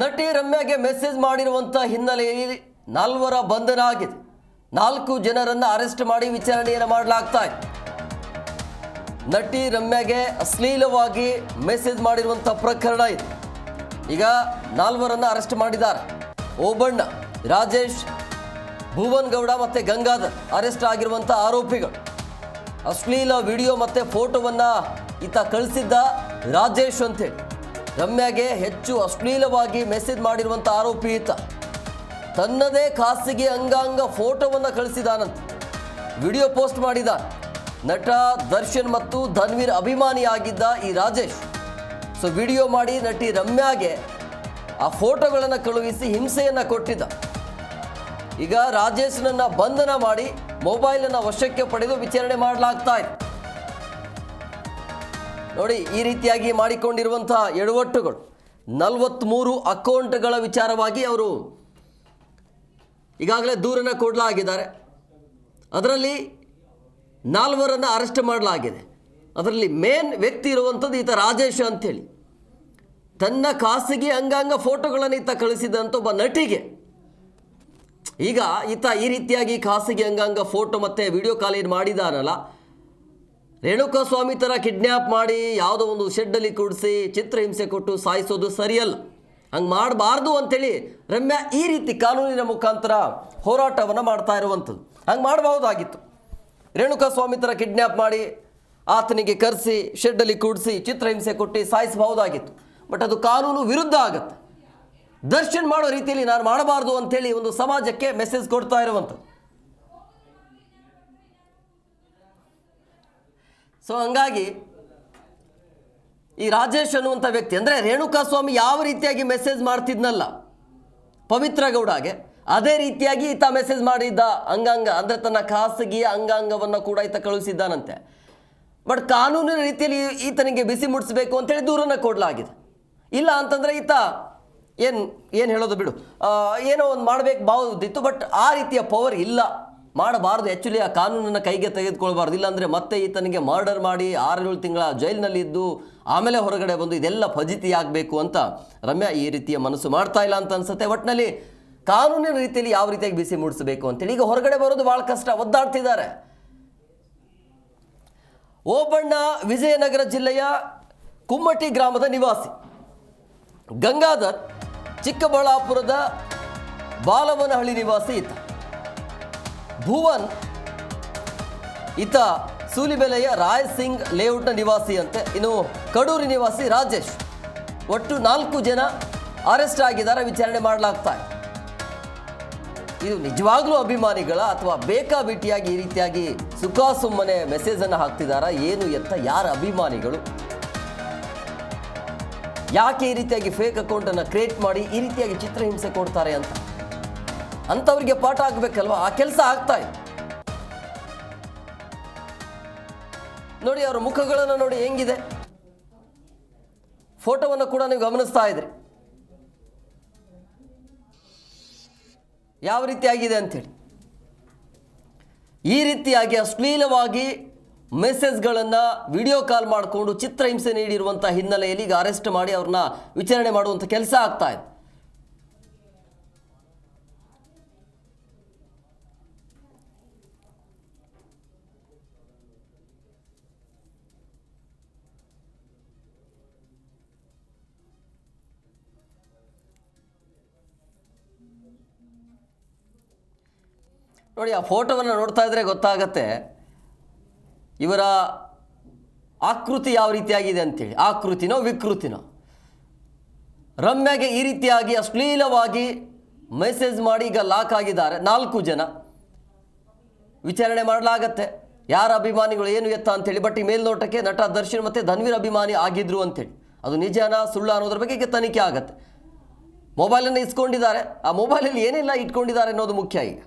ನಟಿ ರಮ್ಯಾಗೆ ಮೆಸೇಜ್ ಮಾಡಿರುವಂಥ ಹಿನ್ನೆಲೆಯಲ್ಲಿ ನಾಲ್ವರ ಬಂಧನ ಆಗಿದೆ. ನಾಲ್ಕು ಜನರನ್ನು ಅರೆಸ್ಟ್ ಮಾಡಿ ವಿಚಾರಣೆಯನ್ನು ಮಾಡಲಾಗ್ತಾ ಇದೆ. ನಟಿ ರಮ್ಯಾಗೆ ಅಶ್ಲೀಲವಾಗಿ ಮೆಸೇಜ್ ಮಾಡಿರುವಂಥ ಪ್ರಕರಣ ಇದೆ. ಈಗ ನಾಲ್ವರನ್ನು ಅರೆಸ್ಟ್ ಮಾಡಿದ್ದಾರೆ. ಓಬಣ್ಣ, ರಾಜೇಶ್ ಭುವನ್ ಗೌಡ ಮತ್ತು ಗಂಗಾಧರ್ ಅರೆಸ್ಟ್ ಆಗಿರುವಂಥ ಆರೋಪಿಗಳು. ಅಶ್ಲೀಲ ವಿಡಿಯೋ ಮತ್ತು ಫೋಟೋವನ್ನು ಈತ ಕಳಿಸಿದ್ದ ರಾಜೇಶ್ ಅಂತೇಳಿ. ರಮ್ಯಾಗೆ ಹೆಚ್ಚು ಅಶ್ಲೀಲವಾಗಿ ಮೆಸೇಜ್ ಮಾಡಿರುವಂಥ ಆರೋಪಿ ಈತ. ತನ್ನದೇ ಖಾಸಗಿ ಅಂಗಾಂಗ ಫೋಟೋವನ್ನು ಕಳಿಸಿದಾನಂತೆ. ವಿಡಿಯೋ ಪೋಸ್ಟ್ ಮಾಡಿದ ನಟ, ದರ್ಶನ್ ಮತ್ತು ಧನ್ವೀರ್ ಅಭಿಮಾನಿಯಾಗಿದ್ದ ಈ ರಾಜೇಶ್. ಸೊ, ವಿಡಿಯೋ ಮಾಡಿ ನಟಿ ರಮ್ಯಾಗೆ ಆ ಫೋಟೋಗಳನ್ನು ಕಳುಹಿಸಿ ಹಿಂಸೆಯನ್ನು ಕೊಟ್ಟಿದ್ದ. ಈಗ ರಾಜೇಶ್ನನ್ನ ಬಂಧನ ಮಾಡಿ ಮೊಬೈಲನ್ನು ವಶಕ್ಕೆ ಪಡೆದು ವಿಚಾರಣೆ ಮಾಡಲಾಗ್ತಾ ಇದೆ. ನೋಡಿ, ಈ ರೀತಿಯಾಗಿ ಮಾಡಿಕೊಂಡಿರುವಂತಹ ಎಡವಟ್ಟುಗಳು ನಲವತ್ತ್ಮೂರು ಅಕೌಂಟ್ಗಳ ವಿಚಾರವಾಗಿ ಅವರು ಈಗಾಗಲೇ ದೂರನ್ನ ಕೊಡಲಾಗಿದ್ದಾರೆ. ಅದರಲ್ಲಿ ನಾಲ್ವರನ್ನು ಅರೆಸ್ಟ್ ಮಾಡಲಾಗಿದೆ. ಅದರಲ್ಲಿ ಮೇನ್ ವ್ಯಕ್ತಿ ಇರುವಂಥದ್ದು ಈತ ರಾಜೇಶ್ ಅಂಥೇಳಿ. ತನ್ನ ಖಾಸಗಿ ಅಂಗಾಂಗ ಫೋಟೋಗಳನ್ನು ಈತ ಕಳಿಸಿದಂಥ ಒಬ್ಬ ನಟಿಗೆ. ಈಗ ಈತ ಈ ರೀತಿಯಾಗಿ ಖಾಸಗಿ ಅಂಗಾಂಗ ಫೋಟೋ ಮತ್ತು ವಿಡಿಯೋ ಕಾಲ್ ಏನು ಮಾಡಿದಾನಲ್ಲ ರೇಣುಕಾ ಸ್ವಾಮಿ ಥರ ಕಿಡ್ನ್ಯಾಪ್ ಮಾಡಿ ಯಾವುದೋ ಒಂದು ಶೆಡ್ಡಲ್ಲಿ ಕೂಡಿಸಿ ಚಿತ್ರಹಿಂಸೆ ಕೊಟ್ಟು ಸಾಯಿಸೋದು ಸರಿಯಲ್ಲ. ಹಂಗೆ ಮಾಡಬಾರ್ದು ಅಂತೇಳಿ ರಮ್ಯಾ ಈ ರೀತಿ ಕಾನೂನಿನ ಮುಖಾಂತರ ಹೋರಾಟವನ್ನು ಮಾಡ್ತಾ ಇರುವಂಥದ್ದು. ಹಂಗೆ ಮಾಡಬಹುದಾಗಿತ್ತು. ರೇಣುಕಾ ಸ್ವಾಮಿ ಥರ ಕಿಡ್ನ್ಯಾಪ್ ಮಾಡಿ ಆತನಿಗೆ ಕರೆಸಿ ಶೆಡ್ಡಲ್ಲಿ ಕೂಡಿಸಿ ಚಿತ್ರಹಿಂಸೆ ಕೊಟ್ಟು ಸಾಯಿಸಬಹುದಾಗಿತ್ತು. ಬಟ್ ಅದು ಕಾನೂನು ವಿರುದ್ಧ ಆಗುತ್ತೆ. ದರ್ಶನ್ ಮಾಡೋ ರೀತಿಯಲ್ಲಿ ನಾನು ಮಾಡಬಾರ್ದು ಅಂತೇಳಿ ಒಂದು ಸಮಾಜಕ್ಕೆ ಮೆಸೇಜ್ ಕೊಡ್ತಾ ಇರುವಂಥದ್ದು. ಸೊ ಹಂಗಾಗಿ ಈ ರಾಜೇಶ್ ಅನ್ನುವಂಥ ವ್ಯಕ್ತಿ, ಅಂದರೆ ರೇಣುಕಾ ಸ್ವಾಮಿ ಯಾವ ರೀತಿಯಾಗಿ ಮೆಸೇಜ್ ಮಾಡ್ತಿದ್ನಲ್ಲ, ಪವಿತ್ರ ಗೌಡಗೆ, ಅದೇ ರೀತಿಯಾಗಿ ಈತ ಮೆಸೇಜ್ ಮಾಡಿದ್ದ ಅಂಗಾಂಗ, ಅಂದರೆ ತನ್ನ ಖಾಸಗಿ ಅಂಗಾಂಗವನ್ನು ಕೂಡ ಈತ ಕಳುಹಿಸಿದ್ದಾನಂತೆ. ಬಟ್ ಕಾನೂನಿನ ರೀತಿಯಲ್ಲಿ ಈತನಿಗೆ ಬಿಸಿ ಮುಟ್ಟಿಸಬೇಕು ಅಂತೇಳಿ ದೂರನ್ನು ಕೊಡಲಾಗಿದೆ. ಇಲ್ಲ ಅಂತಂದರೆ ಈತ ಏನು ಏನು ಹೇಳೋದು ಬಿಡು ಏನೋ ಒಂದು ಮಾಡಬೇಕು ಬಾವುದಿತ್ತು ಬಟ್ ಆ ರೀತಿಯ ಪವರ್ ಇಲ್ಲ. ಮಾಡಬಾರ್ದು. ಆ್ಯಕ್ಚುಲಿ ಆ ಕಾನೂನನ್ನು ಕೈಗೆ ತೆಗೆದುಕೊಳ್ಬಾರ್ದು. ಇಲ್ಲಾಂದರೆ ಮತ್ತೆ ಈತನಿಗೆ ಮರ್ಡರ್ ಮಾಡಿ ಆರೇಳು ತಿಂಗಳ ಜೈಲಿನಲ್ಲಿ ಇದ್ದು ಆಮೇಲೆ ಹೊರಗಡೆ ಬಂದು ಇದೆಲ್ಲ ಫಜಿತಿ ಆಗಬೇಕು ಅಂತ ರಮ್ಯಾ ಈ ರೀತಿಯ ಮನಸ್ಸು ಮಾಡ್ತಾ ಇಲ್ಲ ಅಂತ ಅನ್ಸುತ್ತೆ. ಒಟ್ಟಿನಲ್ಲಿ ಕಾನೂನಿನ ರೀತಿಯಲ್ಲಿ ಯಾವ ರೀತಿಯಾಗಿ ಬಿಸಿ ಮೂಡಿಸಬೇಕು ಅಂತೇಳಿ ಈಗ ಹೊರಗಡೆ ಬರೋದು ಭಾಳ ಕಷ್ಟ. ಒದ್ದಾಡ್ತಿದ್ದಾರೆ. ಓಬಣ್ಣ ವಿಜಯನಗರ ಜಿಲ್ಲೆಯ ಕುಮ್ಮಟಿ ಗ್ರಾಮದ ನಿವಾಸಿ. ಗಂಗಾಧರ್ ಚಿಕ್ಕಬಳ್ಳಾಪುರದ ಬಾಲವನಹಳ್ಳಿ ನಿವಾಸಿ ಈತ ಭುವನ್ ಈತ ಸೂಲಿಬೆಲೆಯ ರಾಯ್ ಸಿಂಗ್ ಲೇಔಟ್ನ ನಿವಾಸಿ ಅಂತೆ ಇನ್ನು ಕಡೂರು ನಿವಾಸಿ ರಾಜೇಶ್. ಒಟ್ಟು ನಾಲ್ಕು ಜನ ಅರೆಸ್ಟ್ ಆಗಿದ್ದಾರೆ, ವಿಚಾರಣೆ ಮಾಡಲಾಗ್ತಾ ಇದೆ. ಇದು ನಿಜವಾಗ್ಲೂ ಅಭಿಮಾನಿಗಳ ಅಥವಾ ಬೇಕಾಬಿಟ್ಟಿಯಾಗಿ ಈ ರೀತಿಯಾಗಿ ಸುಖ ಸುಮ್ಮನೆ ಮೆಸೇಜನ್ನು ಹಾಕ್ತಿದಾರಾ? ಏನು ಎತ್ತ ಯಾರ ಅಭಿಮಾನಿಗಳು? ಯಾಕೆ ಈ ರೀತಿಯಾಗಿ ಫೇಕ್ ಅಕೌಂಟನ್ನು ಕ್ರಿಯೇಟ್ ಮಾಡಿ ಈ ರೀತಿಯಾಗಿ ಚಿತ್ರಹಿಂಸೆ ಕೊಡ್ತಾರೆ ಅಂತ? ಅಂಥವ್ರಿಗೆ ಪಾಠ ಆಗಬೇಕಲ್ವ ಆ ಕೆಲಸ ಆಗ್ತಾ ಇದೆ ನೋಡಿ, ಅವರ ಮುಖಗಳನ್ನು ನೋಡಿ ಹೆಂಗಿದೆ? ಫೋಟೋವನ್ನು ಕೂಡ ನೀವು ಗಮನಿಸ್ತಾ ಇದ್ರಿ. ಯಾವ ರೀತಿಯಾಗಿದೆ ಅಂಥೇಳಿ ಈ ರೀತಿಯಾಗಿ ಅಶ್ಲೀಲವಾಗಿ ಮೆಸೇಜ್ಗಳನ್ನು ವಿಡಿಯೋ ಕಾಲ್ ಮಾಡಿಕೊಂಡು ಚಿತ್ರಹಿಂಸೆ ನೀಡಿರುವಂಥ ಹಿನ್ನೆಲೆಯಲ್ಲಿ ಈಗ ಅರೆಸ್ಟ್ ಮಾಡಿ ಅವ್ರನ್ನ ವಿಚಾರಣೆ ಮಾಡುವಂಥ ಕೆಲಸ ಆಗ್ತಾ ಇದೆ. ನೋಡಿ, ಆ ಫೋಟೋವನ್ನು ನೋಡ್ತಾ ಇದ್ರೆ ಗೊತ್ತಾಗತ್ತೆ ಇವರ ಆಕೃತಿ ಯಾವ ರೀತಿಯಾಗಿದೆ ಅಂತೇಳಿ. ಆಕೃತಿನೋ ವಿಕೃತಿನೋ. ರಮ್ಯಾಗೆ ಈ ರೀತಿಯಾಗಿ ಅಶ್ಲೀಲವಾಗಿ ಮೆಸೇಜ್ ಮಾಡಿ ಈಗ ಲಾಕ್ ಆಗಿದ್ದಾರೆ. ನಾಲ್ಕು ಜನ. ವಿಚಾರಣೆ ಮಾಡಲಾಗತ್ತೆ. ಯಾರ ಅಭಿಮಾನಿಗಳು ಏನು ಎತ್ತ ಅಂತೇಳಿ ಬಟ್ ಈ ಮೇಲ್ನೋಟಕ್ಕೆ ನಟ ದರ್ಶನ್ ಮತ್ತು ಧನ್ವೀರ್ ಅಭಿಮಾನಿ ಆಗಿದ್ರು ಅಂತೇಳಿ. ಅದು ನಿಜಾನಾ ಸುಳ್ಳು ಅನ್ನೋದ್ರ ಬಗ್ಗೆ ಈಗ ತನಿಖೆ ಆಗತ್ತೆ. ಮೊಬೈಲನ್ನು ಇಸ್ಕೊಂಡಿದ್ದಾರೆ. ಆ ಮೊಬೈಲಲ್ಲಿ ಏನೆಲ್ಲ ಇಟ್ಕೊಂಡಿದ್ದಾರೆ ಅನ್ನೋದು ಮುಖ್ಯ ಈಗ.